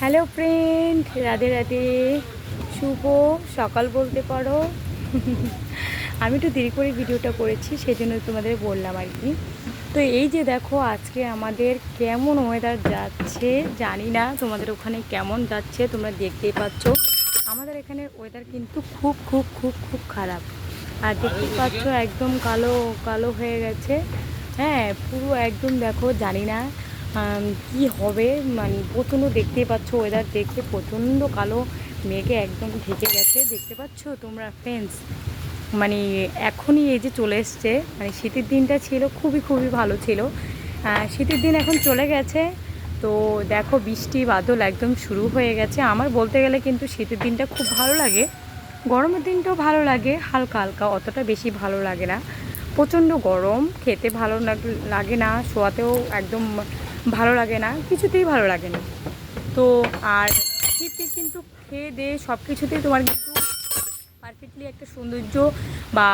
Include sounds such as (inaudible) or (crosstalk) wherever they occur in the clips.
Hello friend, Radhe Radhe. শুভ সকাল বলতে পারো। আমি একটু দেরি করে ভিডিওটা করেছি সেই জন্য তোমাদের বললাম আর কি। তো এই যে দেখো, আজকে আমাদের কেমন ওয়েদার যাচ্ছে জানি না, তোমাদের ওখানে কেমন যাচ্ছে তোমরা দেখতেই পাচ্ছ। আমাদের এখানে ওয়েদার কিন্তু খুব খুব খুব খুব খারাপ। আর দেখতেই পাচ্ছ একদম কালো কালো হয়ে গেছে। হ্যাঁ পুরো একদম দেখো, জানি না কি হবে? মানে প্রচণ্ড দেখতেই পাচ্ছ ওয়েদার দেখে প্রচণ্ড কালো মেঘে একদম ঢেকে গেছে। দেখতে পাচ্ছ তোমরা ফ্রেন্ডস মানে এখনই এই যে চলে এসছে মানে শীতের দিনটা ছিল, খুবই খুবই ভালো ছিল। শীতের দিন এখন চলে গেছে। তো দেখো, বৃষ্টি, বাদল একদম শুরু হয়ে গেছে। আমার বলতে গেলে কিন্তু শীতের দিনটা খুব ভালো লাগে। গরমের দিনটাও ভালো লাগে, হালকা হালকা, অতটা বেশি ভালো লাগে না। প্রচণ্ড গরম, খেতে ভালো লাগে না, শোয়াতেও একদম ভালো লাগে না, কিছুতেই ভালো লাগে না তো আর শীতে কিন্তু খেয়ে দিয়ে সব কিছুতেই তোমার কিন্তু পারফেক্টলি একটা সৌন্দর্য বা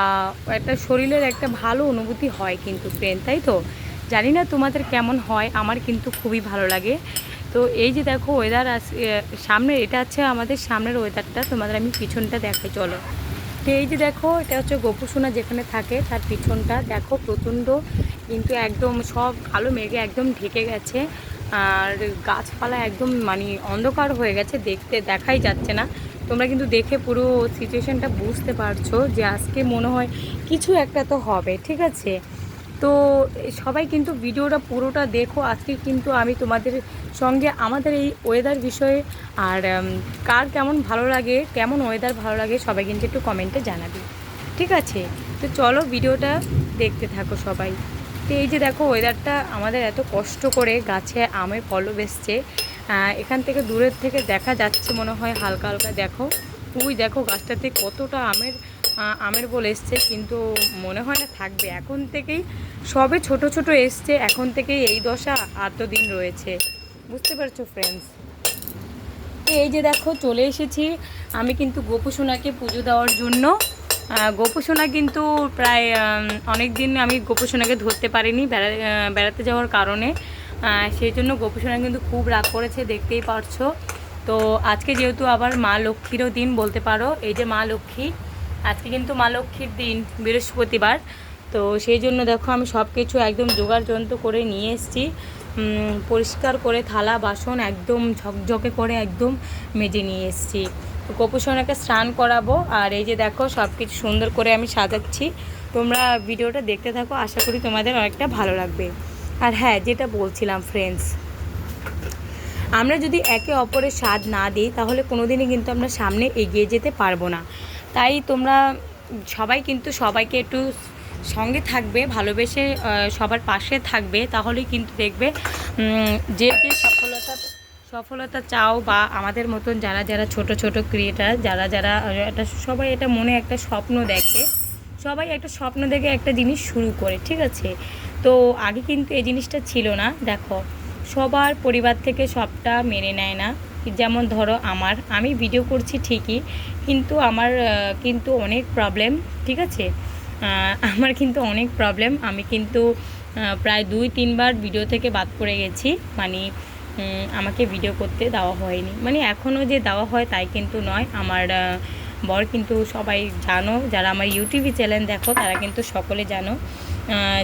একটা শরীরের একটা ভালো অনুভূতি হয় কিন্তু ট্রেন তাই তো? জানি না তোমাদের কেমন হয়, আমার কিন্তু খুবই ভালো লাগে। তো এই যে দেখো ওয়েদার সামনে, এটা আছে আমাদের সামনের ওয়েদারটা তোমাদের আমি পিছনটা দেখাই, চলো। তো এই যে দেখো, এটা হচ্ছে গোপুসোনা যেখানে থাকে, তার পিছনটা দেখো প্রচণ্ড কিন্তু একদম সব কালো মেঘে একদম ঢেকে গেছে। আর গাছপালা একদম মানে অন্ধকার হয়ে গেছে, দেখতে দেখাই যাচ্ছে না। তোমরা কিন্তু দেখে পুরো সিচুয়েশানটা বুঝতে পারছ যে আজকে মনে হয় কিছু একটা তো হবে, ঠিক আছে? তো সবাই কিন্তু ভিডিওটা পুরোটা দেখো। আজকে কিন্তু আমি তোমাদের সঙ্গে আমাদের এই ওয়েদার বিষয়ে আর কার কেমন ভালো লাগে, কেমন ওয়েদার ভালো লাগে সবাই কিন্তু একটু কমেন্টে জানাবি, ঠিক আছে? তো চলো ভিডিওটা দেখতে থাকো সবাই। তো এই যে দেখো ওয়েদারটা আমাদের এত কষ্ট করে গাছে আমের ফলও এসছে এখান থেকে দূরের থেকে দেখা যাচ্ছে মনে হয় হালকা হালকা দেখো। তুই দেখো গাছটাতে কতটা আমের আমের বল এসছে কিন্তু মনে হয় না থাকবে। এখন থেকেই সবে ছোট ছোট এসছে, এখন থেকেই এই দশা আর দিন রয়েছে। বুঝতে পারছ ফ্রেন্ডস এই যে দেখো চলে এসেছি আমি কিন্তু গোপুসোনাকে পুজো দেওয়ার জন্য। গোপুসোনা কিন্তু প্রায় অনেক দিন আমি গোপুসোনাকে ধরতে পারিনি বেড়া বেড়াতে যাওয়ার কারণে। সেই জন্য গোপুসোনা কিন্তু খুব রাগ করেছে, দেখতেই পারছ। তো আজকে যেহেতু আবার মা লক্ষ্মীরও দিন বলতে পারো, এই যে মা লক্ষ্মী, আজকে কিন্তু মা লক্ষ্মীর দিন, বৃহস্পতিবার। তো সেই জন্য দেখো আমি সব কিছু একদম জোগাড় যন্ত্র করে নিয়ে এসেছি। পরিষ্কার করে থালা, বাসন একদম ঝকঝকে করে একদম মেজে নিয়ে এসেছি। তো স্নান করাবো, আর এই যে দেখো সব কিছু সুন্দর করে আমি সাজাচ্ছি। তোমরা ভিডিওটা দেখতে থাকো, আশা করি তোমাদের অনেকটা ভালো লাগবে। আর হ্যাঁ যেটা বলছিলাম ফ্রেন্ডস আমরা যদি একে অপরের স্বাদ না দিই, তাহলে কোনোদিনই কিন্তু আমরা সামনে এগিয়ে যেতে পারব না। তাই তোমরা সবাই কিন্তু সবাইকে একটু সঙ্গে থাকবে, ভালোবেসে সবার পাশে থাকবে, তাহলেই কিন্তু দেখবে যে যে সফলতা সফলতা চাও বা আমাদের মতন যারা যারা ছোট ছোট ক্রিয়েটার, যারা যারা, একটা সবাই এটা মনে একটা স্বপ্ন দেখে, সবাই একটা স্বপ্ন দেখে একটা জিনিস শুরু করে, ঠিক আছে? তো আগে কিন্তু এই জিনিসটা ছিল না, দেখো, সবার পরিবার থেকে সবটা মেনে নেয় না। যেমন ধরো আমার, আমি ভিডিও করছি ঠিকই, কিন্তু আমার কিন্তু অনেক প্রবলেম ঠিক আছে? আমার কিন্তু অনেক প্রবলেম আমি কিন্তু প্রায় দুই, তিনবার ভিডিও থেকে বাদ পড়ে গেছি মানে আমাকে ভিডিও করতে দেওয়া হয়নি। মানে এখনও যে দেওয়া হয় তাই কিন্তু নয়। আমার বর কিন্তু সবাই জানো, যারা আমার ইউটিউবে চ্যানেল দেখো, তারা কিন্তু সকলে জানো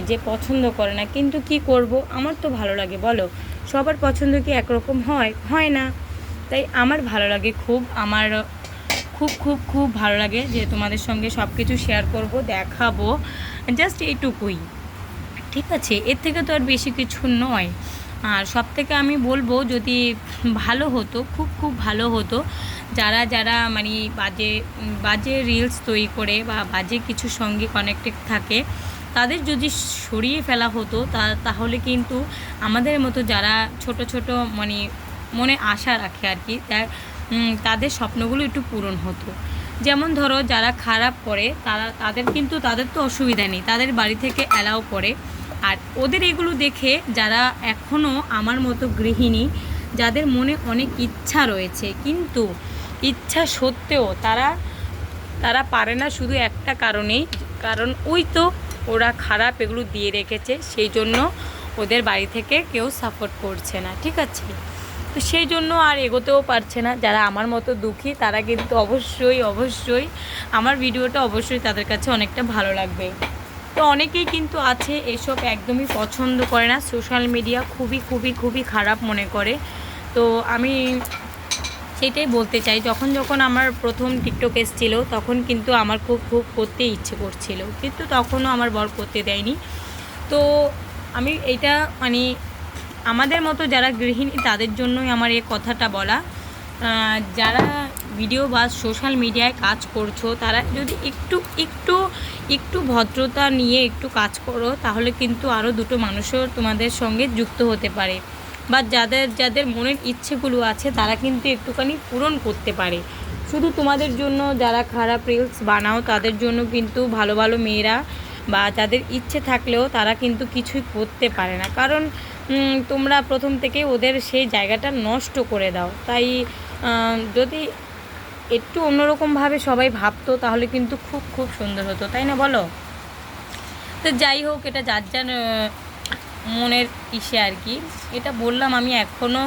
যে পছন্দ করে না। কিন্তু কি করব? আমার তো ভালো লাগে, বলো? সবার পছন্দ কি একরকম হয়? হয় না। তাই আমার ভালো লাগে খুব। আমার খুব খুব খুব ভালো লাগে যে তোমাদের সঙ্গে সব কিছু শেয়ার করব, দেখাবো। জাস্ট এইটুকুই। ঠিক আছে? এর থেকে তো আর বেশি কিছু নয়। আর সব থেকে আমি বলব যদি ভালো হতো, খুব খুব ভালো হতো, যারা যারা মানে বাজে বাজে রিলস তৈরি করে বা বাজে কিছুর সঙ্গে কানেক্টেড থাকে, তাদের যদি সরিয়ে ফেলা হতো, তা, তাহলে কিন্তু আমাদের মতো যারা ছোট ছোট মানে মনে আশা রাখে আর কি তাদের স্বপ্নগুলো একটু পূরণ হতো। যেমন ধরো যারা খারাপ করে, তারা, তাদের কিন্তু, তাদের তো অসুবিধা নেই, তাদের বাড়ি থেকে অ্যালাউ করে। আর ওদের এগুলো দেখে যারা এখনও আমার মতো গৃহিণী, যাদের মনে অনেক ইচ্ছা রয়েছে, কিন্তু ইচ্ছা সত্ত্বেও তারা তারা পারে না শুধু একটা কারণেই, কারণ ওই তো ওরা খারাপ এগুলো দিয়ে রেখেছে, সেই জন্য ওদের বাড়ি থেকে কেউ সাপোর্ট করছে না, ঠিক আছে? তো সেই জন্য আর এগোতেও পারছে না, যারা আমার মতো দুঃখী, তারা কিন্তু অবশ্যই অবশ্যই আমার ভিডিওটা অবশ্যই তাদের কাছে অনেকটা ভালো লাগবে। তো অনেকেই কিন্তু আছে এসব একদমই পছন্দ করে না। সোশ্যাল মিডিয়া খুবই খুবই খুবই খারাপ মনে করে। তো আমি সেটাই বলতে চাই, যখন যখন আমার প্রথম টিকটক এসেছিল, তখন কিন্তু আমার খুব খুব করতে ইচ্ছে করছিল। কিন্তু তখনও আমার বর করতে দেয়নি। তো আমি এটা মানে আমাদের মতো যারা গৃহিণী, তাদের জন্যই আমার এই কথাটা বলা। যারা ভিডিও বা সোশ্যাল মিডিয়ায় কাজ করছ, তারা যদি একটু একটু একটু ভদ্রতা নিয়ে একটু কাজ করো, তাহলে কিন্তু আরও দুটো মানুষও তোমাদের সঙ্গে যুক্ত হতে পারে। বা যাদের যাদের মনের ইচ্ছেগুলো আছে, তারা কিন্তু একটুখানি পূরণ করতে পারে। শুধু তোমাদের জন্য যারা খারাপ রিলস বানাও, তাদের জন্য কিন্তু ভালো ভালো মেয়েরা বা যাদের ইচ্ছে থাকলেও তারা কিন্তু কিছুই করতে পারে না। কারণ তোমরা প্রথম থেকে ওদের সেই জায়গাটা নষ্ট করে দাও। তাই যদি একটু অন্যরকমভাবে সবাই ভাবতো, তাহলে কিন্তু খুব খুব সুন্দর হতো, তাই না বলো? তো যাই হোক, এটা যার যার মনের ইসে আর কি। এটা বললাম আমি এখনও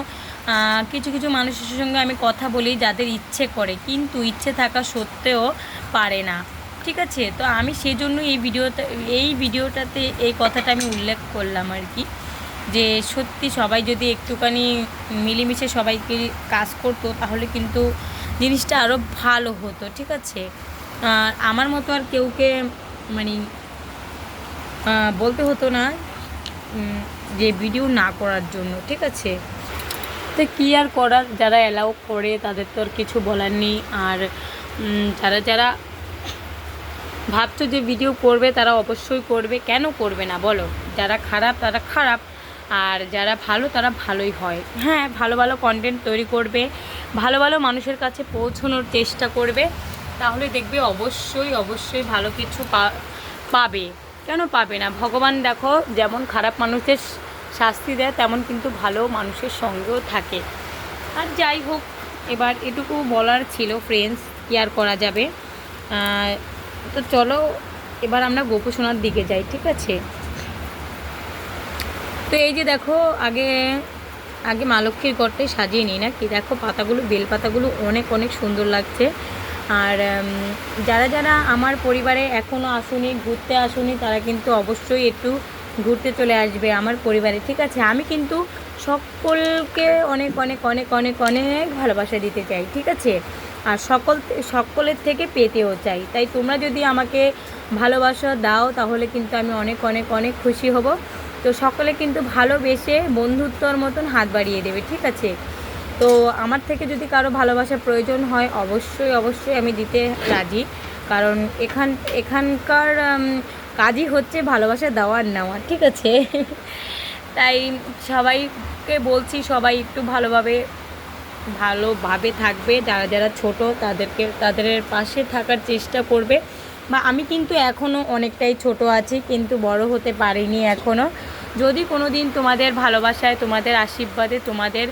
কিছু কিছু মানুষের সঙ্গে আমি কথা বলি যাদের ইচ্ছে করে, কিন্তু ইচ্ছে থাকা সত্ত্বেও পারে না, ঠিক আছে? তো আমি সেই জন্য এই ভিডিওটা, এই ভিডিওটাতে এই কথাটা আমি উল্লেখ করলাম আর কি, যে সত্যি সবাই যদি একটুখানি মিলেমিশে সবাইকে কাজ করতো, তাহলে কিন্তু জিনিসটা আরও ভালো হতো, ঠিক আছে? আর আমার মতো আর কেউকে মানে বলতে হতো না যে ভিডিও না করার জন্য, ঠিক আছে? তো কী আর করার? যারা অ্যালাউ করে, তাদের তো আর কিছু বলার নেই। আর যারা যারা ভাবছ যে ভিডিও করবে, তারা অবশ্যই করবে। কেন করবে না? বলো। যারা খারাপ, তারা খারাপ। আর যারা ভালো, তারা ভালোই হয়। হ্যাঁ ভালো ভালো কন্টেন্ট তৈরি করবে, ভালো ভালো মানুষের কাছে পৌঁছানোর চেষ্টা করবে, তাহলে দেখবে অবশ্যই অবশ্যই ভালো কিছু পাবে। কেন পাবে না? ভগবান দেখো, যেমন খারাপ মানুষের শাস্তি দেয়, তেমন কিন্তু ভালো মানুষের সঙ্গেও থাকে। আর যাই হোক, এবার এটুকু বলার ছিল ফ্রেন্ডস কি আর করা যাবে? তো চলো, এবার আমরা গোপসোনার দিকে যাই, ঠিক আছে? তো এই যে দেখো, আগে আগে মা লক্ষ্মীর ঘরটাই সাজিয়ে নিই না কি দেখো, পাতাগুলো বেল পাতাগুলো অনেক অনেক সুন্দর লাগছে। আর যারা যারা আমার পরিবারে এখনও আসুনি, ঘুরতে আসুনি, তারা কিন্তু অবশ্যই একটু ঘুরতে চলে আসবে আমার পরিবারে, ঠিক আছে? আমি কিন্তু সকলকে অনেক অনেক অনেক অনেক অনেক ভালোবাসা দিতে চাই, ঠিক আছে? আর সকল, সকলের থেকে পেতেও চাই। তাই তোমরা যদি আমাকে ভালোবাসা দাও, তাহলে কিন্তু আমি অনেক অনেক অনেক খুশি হব। তো সকলে কিন্তু ভালোবেসে বন্ধুত্বর মতন হাত বাড়িয়ে দেবে, ঠিক আছে? তো আমার থেকে যদি কারও ভালোবাসার প্রয়োজন হয়, অবশ্যই অবশ্যই আমি দিতে রাজি। কারণ এখান, এখানকার কাজই হচ্ছে ভালোবাসা দেওয়ার নেওয়া, ঠিক আছে? তাই সবাইকে বলছি, সবাই একটু ভালোভাবে ভালোভাবে থাকবে। যারা যারা ছোট, তাদেরকে, তাদের পাশে থাকার চেষ্টা করবে। বা আমি কিন্তু এখনও অনেকটাই ছোট আছি, কিন্তু বড় হতে পারিনি এখনও যদি কোনো দিন তোমাদের ভালোবাসায়, তোমাদের আশীর্বাদে, তোমাদের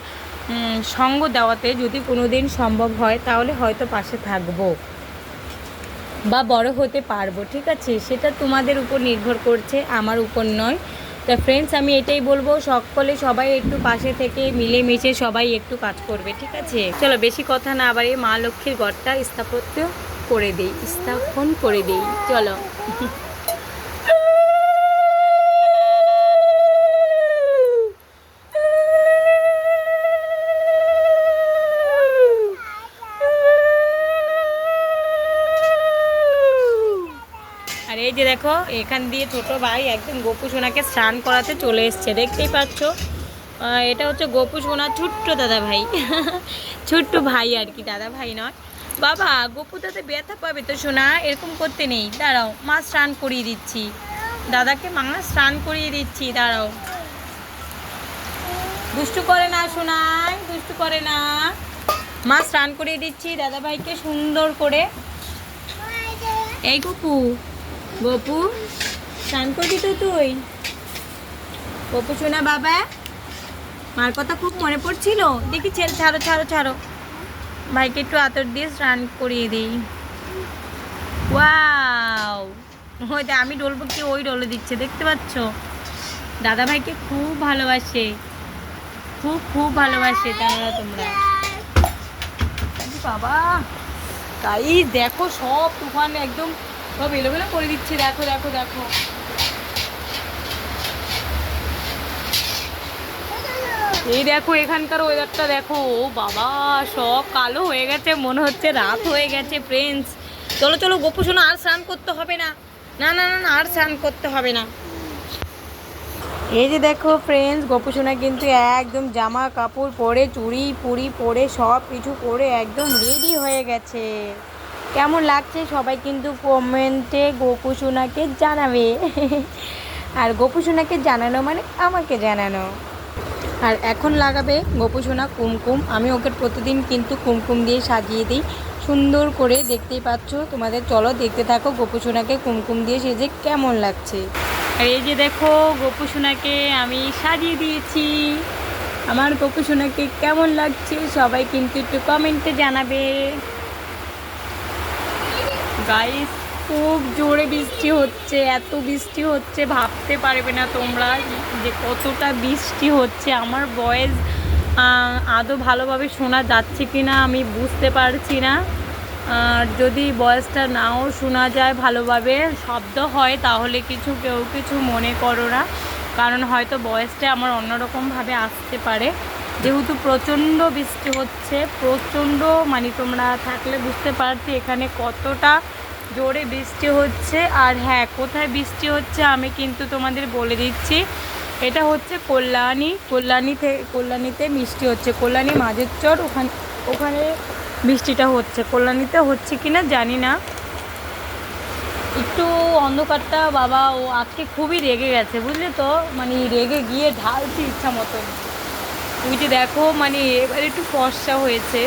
সঙ্গ দেওয়াতে যদি কোনো দিন সম্ভব হয়, তাহলে হয়তো পাশে থাকব। বা বড় হতে পারব, ঠিক আছে? সেটা তোমাদের উপর নির্ভর করছে, আমার উপর নয়। তা ফ্রেন্ডস আমি এটাই বলব, সকলে সবাই একটু পাশে থেকে মিলেমিশে সবাই একটু কাজ করবে, ঠিক আছে? চলো, বেশি কথা না বাড়িয়ে মা লক্ষ্মীর ঘরটা স্থাপত্য করে দিই, স্থাপন করে দিই, চলো। দেখো, এখান দিয়ে ছোট ভাই একদম গোপু সোনাকে স্নান করাতে চলে এসছে, দেখতেই পাচ্ছ। এটা হচ্ছে গোপু সোনা ছোট্ট দাদা ভাই। (laughs) ছোট্ট ভাই আর কি, দাদা ভাই নয়। বাবা গোপু দাদা ব্যথা পাবে তো সোনা, এরকম করতে নেই। দাঁড়াও, মা স্নান করিয়ে দিচ্ছি। দাদাকে মা স্নান করিয়ে দিচ্ছি, দাঁড়াও। দুষ্টু করে না সোনাই, দুষ্টু করে না। মা স্নান করিয়ে দিচ্ছি দাদা ভাইকে সুন্দর করে। এই গপু গপু স্নান করবি তো তুই? গপু শোনা বাবা মার কথা খুব মনে পড়ছিল। দেখি ছেড়ে ছাড়ো ছাড়ো ছাড়ো। ভাইকে একটু আতর দিয়ে স্নান করিয়ে দিই। ওয়াও! দেখ, আমি ডলবো কি ওই ডলে দিচ্ছে দেখতে পাচ্ছ? দাদা ভাইকে খুব ভালোবাসে। খুব খুব ভালোবাসে তারা তোমরা। বাবা তাই দেখো সব তুফান একদম সব এলোমেলো করে দিচ্ছে, দেখো দেখো দেখো। এই দেখো, এখানকার ওয়েদারটা দেখো, ও বাবা, সব কালো হয়ে গেছে, মনে হচ্ছে রাত হয়ে গেছে ফ্রেন্ডস চলো চলো, গোপু, শোনো, আর স্নান করতে হবে না। না না না আর স্নান করতে হবে না। এই যে দেখো ফ্রেন্ডস গোপুসোনা কিন্তু একদম জামা কাপড় পরে, চুড়ি, পুড়ি পরে সব কিছু পরে একদম রেডি হয়ে গেছে। কেমন লাগছে সবাই কিন্তু কমেন্টে গোপুসোনাকে জানাবে। আর গোপুসোনাকে জানানো মানে আমাকে জানানো। আর এখন লাগাবে গোপুসোনা কুমকুম। আমি ওকে প্রতিদিন কিন্তু কুমকুম দিয়ে সাজিয়ে দিই। সুন্দর করে দেখতেই পাচ্ছ। তোমাদের চলো দেখতে থাকো গোপুসোনাকে কুমকুম দিয়ে সেজে কেমন লাগছে। আর এই যে দেখো গোপুসোনাকে আমি সাজিয়ে দিয়েছি। আমার গোপুসোনাকে কেমন লাগছে সবাই কিন্তু একটু কমেন্টে জানাবে। গাইস খুব জোরে বৃষ্টি হচ্ছে, এত বৃষ্টি হচ্ছে, ভাবতে পারবে না তোমরা যে কতটা বৃষ্টি হচ্ছে। আমার বয়েস আদৌ ভালোভাবে শোনা যাচ্ছে কি না আমি বুঝতে পারছি না। আর যদি ভয়েসটা নাও শোনা যায় ভালোভাবে, শব্দ হয় তাহলে কিছু, কেউ কিছু মনে করো না। কারণ হয়তো ভয়েসটা আমার অন্যরকমভাবে আসতে পারে। যেহেতু প্রচণ্ড বৃষ্টি হচ্ছে, প্রচণ্ড মানে তোমরা থাকলে বুঝতে পারছি এখানে কতটা জোরে বৃষ্টি হচ্ছে। আর হ্যাঁ কোথায় বৃষ্টি হচ্ছে আমি কিন্তু তোমাদের বলে দিচ্ছি। এটা হচ্ছে কল্যাণী কল্যাণী থেকে কল্যাণীতে বৃষ্টি হচ্ছে। কল্যাণী মাঝের চর ওখানে ওখানে বৃষ্টিটা হচ্ছে। কল্যাণীতে হচ্ছে কি না জানি না। একটু অন্ধকারটা বাবা, ও আজকে খুবই রেগে গেছে, বুঝলে তো? মানে রেগে গিয়ে ঢালছে ইচ্ছা মতন। তুমি যে দেখো মানে এবার একটু ফর্সা হয়েছে।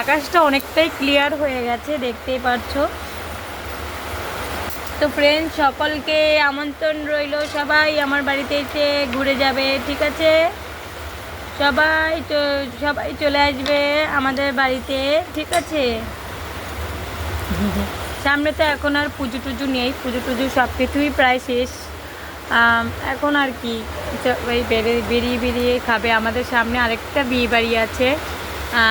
আকাশটা অনেকটাই ক্লিয়ার হয়ে গেছে, দেখতেই পাচ্ছো তো ফ্রেন্ড সকলকে আমন্ত্রণ রইল। সবাই আমার বাড়িতে এসে ঘুরে যাবে, ঠিক আছে? সবাই সবাই চলে আসবে আমাদের বাড়িতে, ঠিক আছে? সামনে তো এখন আর পুজো টুজো নেই, পুজো টুজো সব কিছুই প্রায় শেষ। এখন আর কি ওই বেরিয়ে বেরিয়ে খাবে। আমাদের সামনে আরেকটা বিয়ে বাড়ি আছে।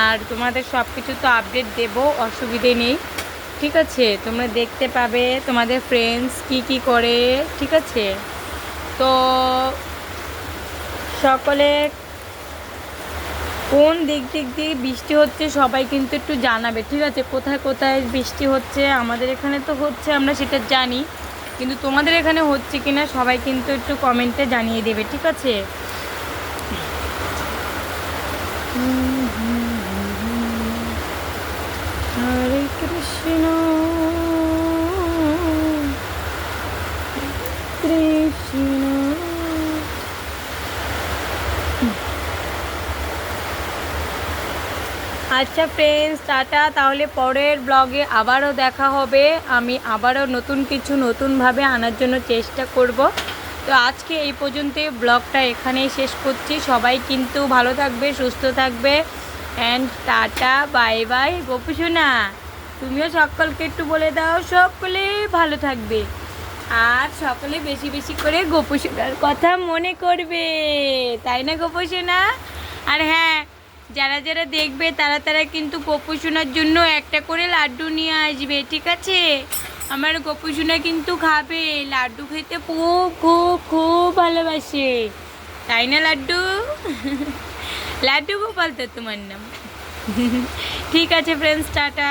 আর তোমাদের সব কিছু তো আপডেট দেবো, অসুবিধে নেই। ঠিক আছে? তোমরা দেখতে পাবে তোমাদের ফ্রেন্ডস কি কি করে। ঠিক আছে? তো সকলে কোন দিক দিক দিয়ে বৃষ্টি হচ্ছে সবাই কিন্তু একটু জানাবে। ঠিক আছে? কোথায় কোথায় বৃষ্টি হচ্ছে? আমাদের এখানে তো হচ্ছে, আমরা সেটা জানি। কিন্তু তোমাদের এখানে হচ্ছে কিনা সবাই কিন্তু একটু কমেন্টে জানিয়ে দেবে ঠিক আছে? কৃষ্ণ। আচ্ছা ফ্রেন্ডস টাটা। তাহলে পরের ব্লগে আবারও দেখা হবে। আমি আবারও নতুন কিছু নতুনভাবে আনার জন্য চেষ্টা করব। তো আজকে এই পর্যন্তই ব্লগটা এখানেই শেষ করছি। সবাই কিন্তু ভালো থাকবে, সুস্থ থাকবে। অ্যান্ড টাটা বাই বাই গোপুসোনা তুমিও সকলকে একটু বলে দাও, সকলে ভালো থাকবে। আর সকলে বেশি বেশি করে গোপুসোনার কথা মনে করবে। তাই না গোপুসোনা আর হ্যাঁ যারা যারা দেখবে তারা তারা কিন্তু গোপুসোনার জন্য একটা করে লাড্ডু নিয়ে আসবে, ঠিক আছে? আমার গোপুসোনা কিন্তু খাবে, লাড্ডু খেতে খুব খুব খুব ভালোবাসে। তাই না, লাড্ডু? (laughs) লাড্ডু গোপাল তো তোমার নাম। (laughs) ঠিক আছে ফ্রেন্ডস টাটা।